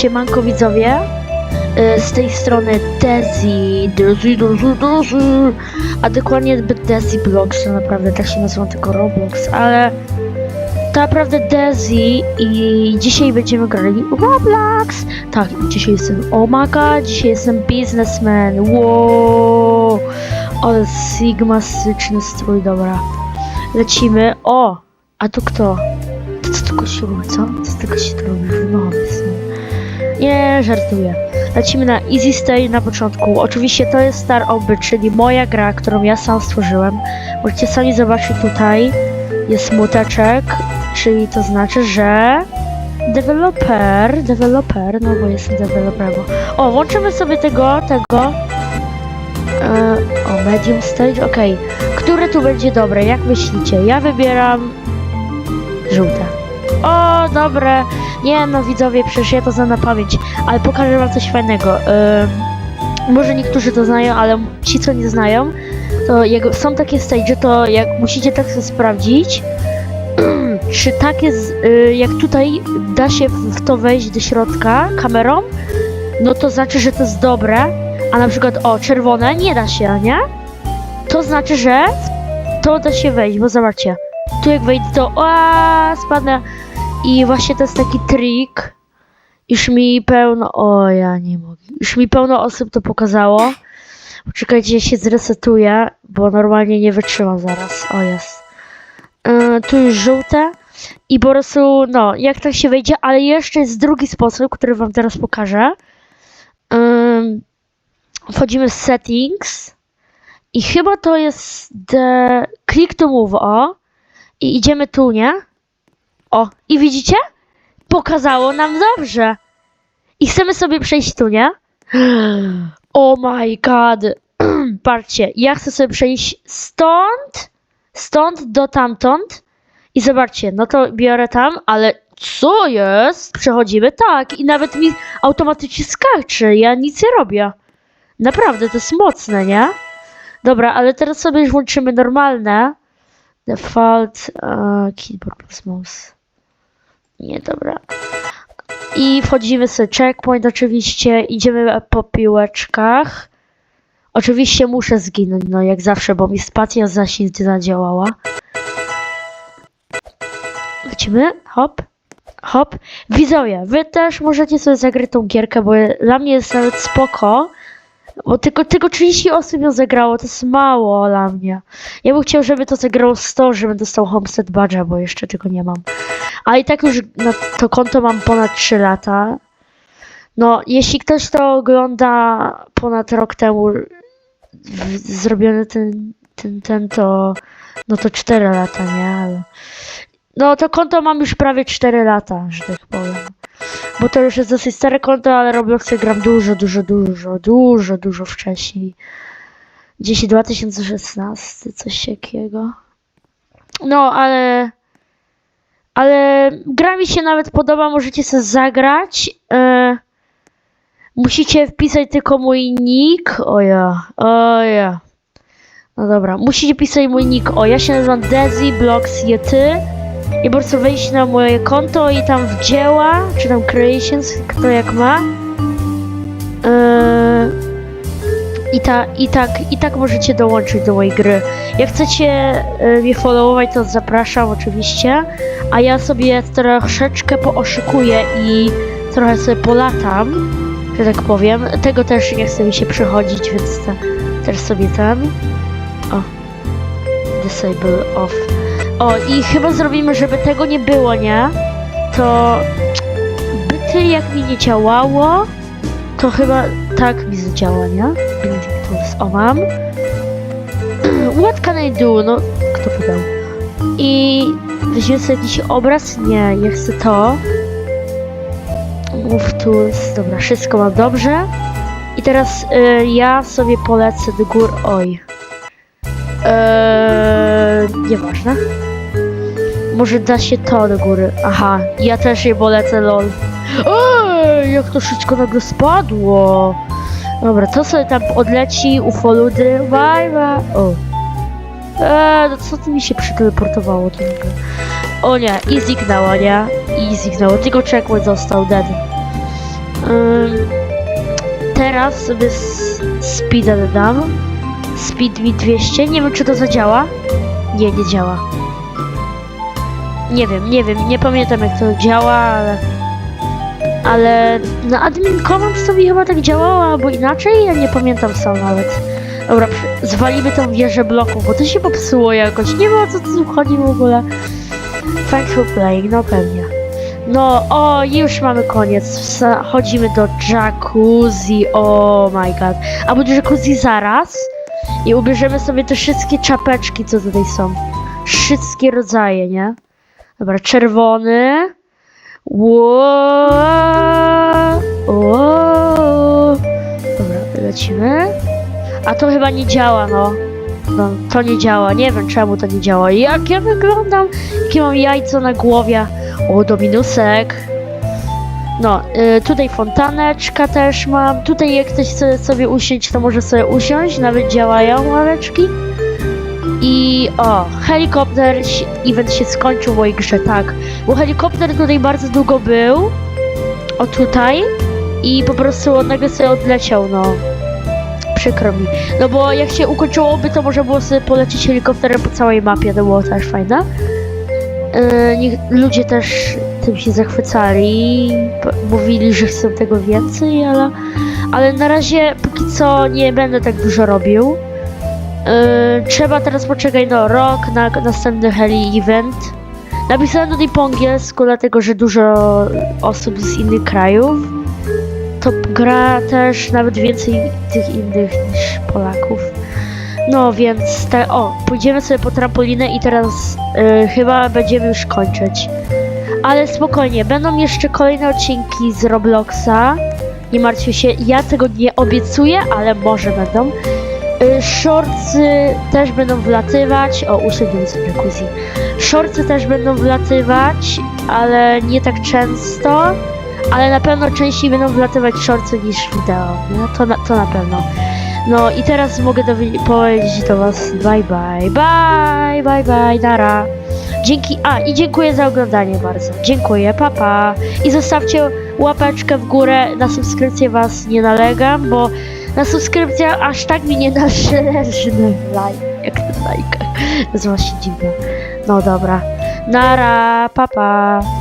Siemanko widzowie, Y, z tej strony Desi, Desi, Desi, Desi, a dokładnie Desi Blocks, to naprawdę tak się nazywa tylko Roblox, ale to naprawdę Desi i dzisiaj będziemy grali Roblox. Tak, dzisiaj jestem Omaka, dzisiaj jestem businessman, wow, ale sigmastyczny strój, dobra. Lecimy, o, a tu kto? To co tylko się co? Co tylko się robi? No. Nie, żartuję. Lecimy na Easy Stay na początku. Oczywiście to jest Star Oby, czyli moja gra, którą ja sam stworzyłem. Możecie sami zobaczyć tutaj. Jest smuteczek, czyli to znaczy, że deweloper, deweloper, no bo jestem deweloperem. O, włączymy sobie tego, tego. E, o, medium stage, okej. Które tu będzie dobre, jak myślicie? Ja wybieram żółte. O, dobre. Nie no, widzowie, przecież ja to znam na pamięć, ale pokażę wam coś fajnego. Może niektórzy to znają, ale ci, co nie znają, to jak są takie stage, to jak musicie tak sobie sprawdzić, czy takie, z, y, jak tutaj da się w to wejść do środka kamerą, no to znaczy, że to jest dobre, a na przykład, o, czerwone nie da się, nie? To znaczy, że to da się wejść, bo zobaczcie, tu jak wejdę, to o, spadnę i właśnie to jest taki trik. Już mi pełno. O, ja nie mogę. Już mi pełno osób to pokazało. Poczekajcie, ja się zresetuję, bo normalnie nie wytrzymam zaraz. O, jest. Yy, tu już żółte. I po prostu, no, jak tak się wejdzie, ale jeszcze jest drugi sposób, który wam teraz pokażę. Yy, wchodzimy w settings. I chyba to jest the click to move, o. I idziemy tu, nie? O, i widzicie? Pokazało nam dobrze. I chcemy sobie przejść tu, nie? Oh my god. Patrzcie, ja chcę sobie przejść stąd, stąd do tamtąd. I zobaczcie, no to biorę tam, ale co jest? Przechodzimy tak i nawet mi automatycznie skacze. Ja nic nie robię. Naprawdę, to jest mocne, nie? Dobra, ale teraz sobie już włączymy normalne. Default uh, keyboard plus mouse. Nie, dobra. I wchodzimy sobie checkpoint oczywiście, idziemy po piłeczkach. Oczywiście muszę zginąć, no jak zawsze, bo mi spacja zaś nie zadziałała. Lecimy, hop, hop. Widzowie, wy też możecie sobie zagrać tą gierkę, bo dla mnie jest nawet spoko. Bo tylko, tylko 30 osób ją zagrało, to jest mało dla mnie. Ja bym chciał, żeby to zagrało 100, żebym dostał Homestead Badge'a, bo jeszcze tego nie mam. A i tak już na to konto mam ponad 3 lata. No, jeśli ktoś to ogląda ponad rok temu zrobiony ten, ten, ten to, no to 4 lata, nie? Ale, no to konto mam już prawie 4 lata, że tak powiem. Bo to już jest dosyć stare konto, ale Robloxy gram dużo, dużo, dużo, dużo, dużo wcześniej. Gdzieś 2016, coś takiego. No, ale... Ale gra mi się nawet podoba, możecie sobie zagrać. E, musicie wpisać tylko mój nick. O ja, o ja. No dobra, musicie pisać mój nick. O, ja się nazywam Desi Blocks Yety. I po prostu wejść na moje konto i tam w dzieła, czy tam creations, kto jak ma. Yy, i, ta, i, tak, I tak możecie dołączyć do mojej gry. Jak chcecie yy, mnie followować, to zapraszam oczywiście. A ja sobie troszeczkę pooszukuję i trochę sobie polatam, że tak powiem. Tego też nie chce mi się przechodzić, więc te, też sobie ten. O. Disable off. O, i chyba zrobimy, żeby tego nie było, nie? To byty jak mi nie działało, to chyba tak mi zadziała, nie? Tools, o mam. What can I do? No, kto podał? I weźmiemy sobie jakiś obraz? Nie, ja chcę to. Move tools, dobra, wszystko mam dobrze. I teraz y, ja sobie polecę do gór, oj. Eee, nieważne. Może da się to do góry. Aha, ja też je polecę, lol. Ej, jak to wszystko nagle spadło. Dobra, to sobie tam odleci, ufoludy, bye bye. O. Eee, no co ty mi się przyteleportowało tu nagle? O nie, i zniknęło, nie? I zniknęło, tylko checkpoint został dead. Ym, teraz sobie s- speeda dodam. Speed mi 200. Nie wiem, czy to zadziała. Nie, nie działa. Nie wiem, nie wiem, nie pamiętam jak to działa, ale... Ale na admin command sobie chyba tak działało, albo inaczej, ja nie pamiętam sam nawet. Dobra, zwalimy tą wieżę bloków, bo to się popsuło jakoś. Nie wiem o co tu chodzi w ogóle. Thanks for playing, no pewnie. No, o, już mamy koniec. Chodzimy do jacuzzi, oh my god. Albo do jacuzzi zaraz i ubierzemy sobie te wszystkie czapeczki, co tutaj są. Wszystkie rodzaje, nie? Dobra, czerwony. Ło. Dobra, lecimy. A to chyba nie działa, no. No, to nie działa. Nie wiem czemu to nie działa. Jak ja wyglądam? Jakie mam jajco na głowie? O, dominusek. No, y, tutaj fontaneczka też mam. Tutaj jak ktoś chce sobie usiąść, to może sobie usiąść. Nawet działają ławeczki. I o, helikopter, event się skończył w mojej grze, tak. Bo helikopter tutaj bardzo długo był. O tutaj. I po prostu on nagle sobie odleciał, no. Przykro mi. No bo jak się ukończyłoby, to może było sobie polecieć helikopterem po całej mapie, to było też fajne. Yy, ludzie też tym się zachwycali, mówili, że chcą tego więcej, ale, ale na razie póki co nie będę tak dużo robił. Yy, trzeba teraz poczekać no rok na następny heli event. Napisałem tutaj po angielsku, dlatego że dużo osób z innych krajów. To gra też nawet więcej tych innych niż Polaków. No więc te, o, pójdziemy sobie po trampolinę i teraz y, chyba będziemy już kończyć. Ale spokojnie, będą jeszcze kolejne odcinki z Robloxa. Nie martwcie się, ja tego nie obiecuję, ale może będą. Y, shortsy też będą wlatywać. O, w jacuzzi. Shortsy też będą wlatywać, ale nie tak często. Ale na pewno częściej będą wlatywać shortsy niż wideo. Nie? To, na, to na pewno. No i teraz mogę powiedzieć do was bye bye, bye, bye bye, nara. Dzięki, a i dziękuję za oglądanie bardzo. Dziękuję, papa. Pa. I zostawcie łapeczkę w górę, na subskrypcję was nie nalegam, bo na subskrypcję aż tak mi nie zależy na like, jak na lajkach. To jest właśnie dziwne. No dobra. Nara, papa. Pa.